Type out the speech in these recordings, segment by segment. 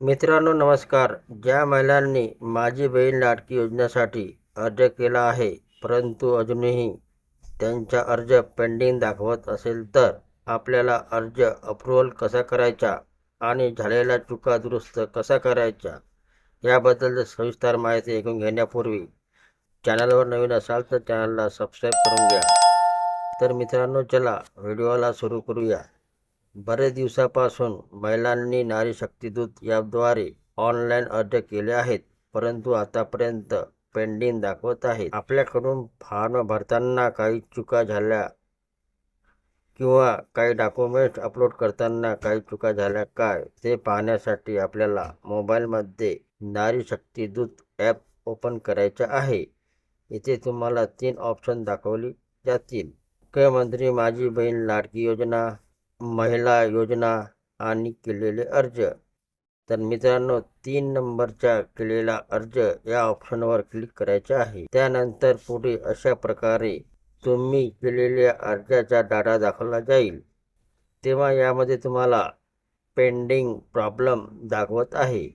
मित्रांनो नमस्कार. ज्या महिलांनी माझी बहीण लाडकी योजनेसाठी अर्ज केला आहे परंतु अजूनही त्यांचा अर्ज पेंडिंग दाखवत असेल तर आपल्याला अर्ज अप्रूव्हल कसा करायचा आणि झालेल्या चुका दुरुस्त कसा करायचा याबद्दल सविस्तर माहिती ऐकून घेण्यापूर्वी चॅनलवर नवीन असाल तर चॅनलला सबस्क्राईब करून घ्या. तर मित्रांनो चला व्हिडिओला सुरू करूया. बरेच दिवसापासून महिलांनी नारी शक्तीदूत ॲपद्वारे ऑनलाईन अर्ज केले आहेत परंतु आतापर्यंत पेंडिंग दाखवत आहे आपल्याकडून फॉर्म भरताना काही चुका झाल्या किंवा काही डॉक्युमेंट्स अपलोड करताना काही चुका झाल्या काय ते पाहण्यासाठी आपल्याला मोबाईलमध्ये नारी शक्तीदूत ॲप ओपन करायचं आहे. इथे तुम्हाला तीन ऑप्शन दाखवली जातील. मुख्यमंत्री माझी बहीण लाडकी योजना महिला योजना आणि केलेले अर्ज. तर मित्रांनो तीन नंबरचा केलेला अर्ज या ऑप्शनवर क्लिक करायचे आहे. त्यानंतर पुढे अशा प्रकारे तुम्ही केलेल्या अर्जाचा डाटा दाखवला जाईल. तेव्हा यामध्ये तुम्हाला पेंडिंग प्रॉब्लेम दाखवत आहे.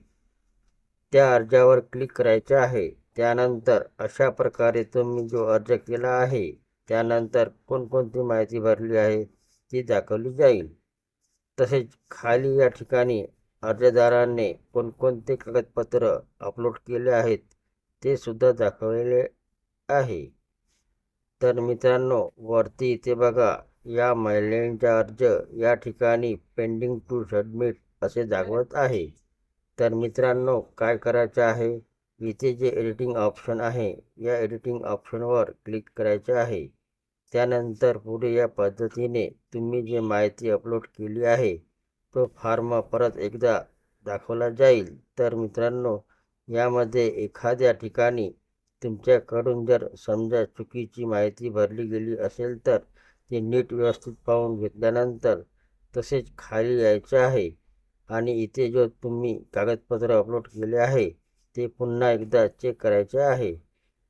त्या अर्जावर क्लिक करायचे आहे. त्यानंतर अशा प्रकारे तुम्ही जो अर्ज केला आहे त्यानंतर कोणकोणती माहिती भरली आहे ती दाखवली जाईल. तसेच खाली या ठिकाणी अर्जदाराने कोणकोणते कागदपत्र अपलोड केले आहेत ते सुद्धा दाखवलेले आहे. तर मित्रांनो वरती इथे बघा या महिलांचा अर्ज या ठिकाणी पेंडिंग टू सबमिट असे दाखवत आहे. तर मित्रांनो काय करायचं आहे? इथे जे एडिटिंग ऑप्शन आहे या एडिटिंग ऑप्शनवर क्लिक करायचे आहे. त्यानंतर पुढे या पद्धतीने तुम्ही जे माहिती अपलोड केली आहे तो फॉर्म परत एकदा दाखवला जाईल. तर मित्रांनो यामध्ये एखाद्या ठिकाणी तुमच्याकडून जर समजा चुकीची माहिती भरली गेली असेल तर ती नीट व्यवस्थित पाहून घेतल्यानंतर तसेच खाली यायचे आहे आणि इथे जो तुम्ही कागदपत्र अपलोड केले आहे ते पुन्हा एकदा चेक करायचे आहे.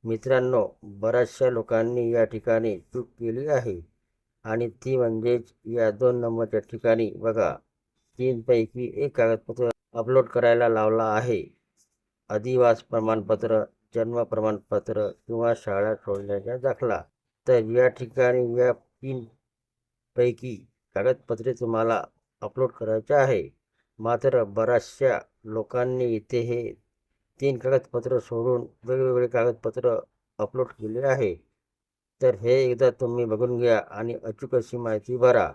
मित्रांनो बऱ्याचशा लोकांनी या ठिकाणी चूक केली आहे. आणि ती म्हणजेच या दोन नंबरच्या ठिकाणी बघा तीनपैकी एक कागदपत्र अपलोड करायला लावला आहे. अधिवास प्रमाणपत्र जन्म प्रमाणपत्र किंवा शाळा सोडण्याचा दाखला. तर या ठिकाणी या तीन पैकी कागदपत्रे तुम्हाला अपलोड करायचे आहे. मात्र बऱ्याचशा लोकांनी इथे हे तीन कागदपत्र सोडून वेगवेगळे कागदपत्र अपलोड केले आहे. तर हे एकदा तुम्ही बघून घ्या आणि अचूक अशी माहिती भरा.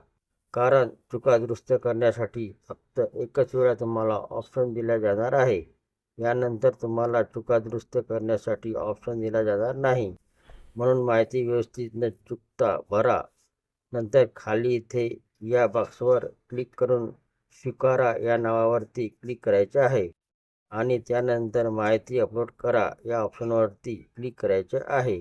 कारण चुका दुरुस्त करण्यासाठी फक्त एकच वेळा तुम्हाला ऑप्शन दिला जाणार आहे. यानंतर तुम्हाला चुका दुरुस्त करण्यासाठी ऑप्शन दिला जाणार नाही. म्हणून माहिती व्यवस्थित न चुकता भरा. नंतर खाली इथे या बॉक्सवर क्लिक करून स्वीकारा या नावावरती क्लिक करायचे आहे. आणि त्यानंतर माहिती अपलोड करा या ऑप्शनवरती क्लिक करायचे आहे.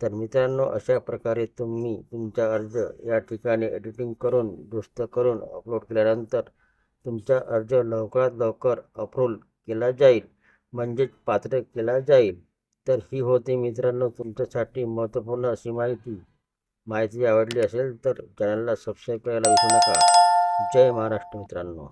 तर मित्रांनो अशा प्रकारे तुम्ही तुमचा अर्ज या ठिकाणी एडिटिंग करून दुरुस्त करून अपलोड केल्यानंतर तुमचा अर्ज लवकरात लवकर अप्रूव्ह केला जाईल म्हणजेच पात्र केला जाईल. तर ही होती मित्रांनो तुमच्यासाठी महत्त्वपूर्ण अशी माहिती. माहिती आवडली असेल तर चॅनलला सबस्क्राईब करायला विसरू नका. जय महाराष्ट्र मित्रांनो.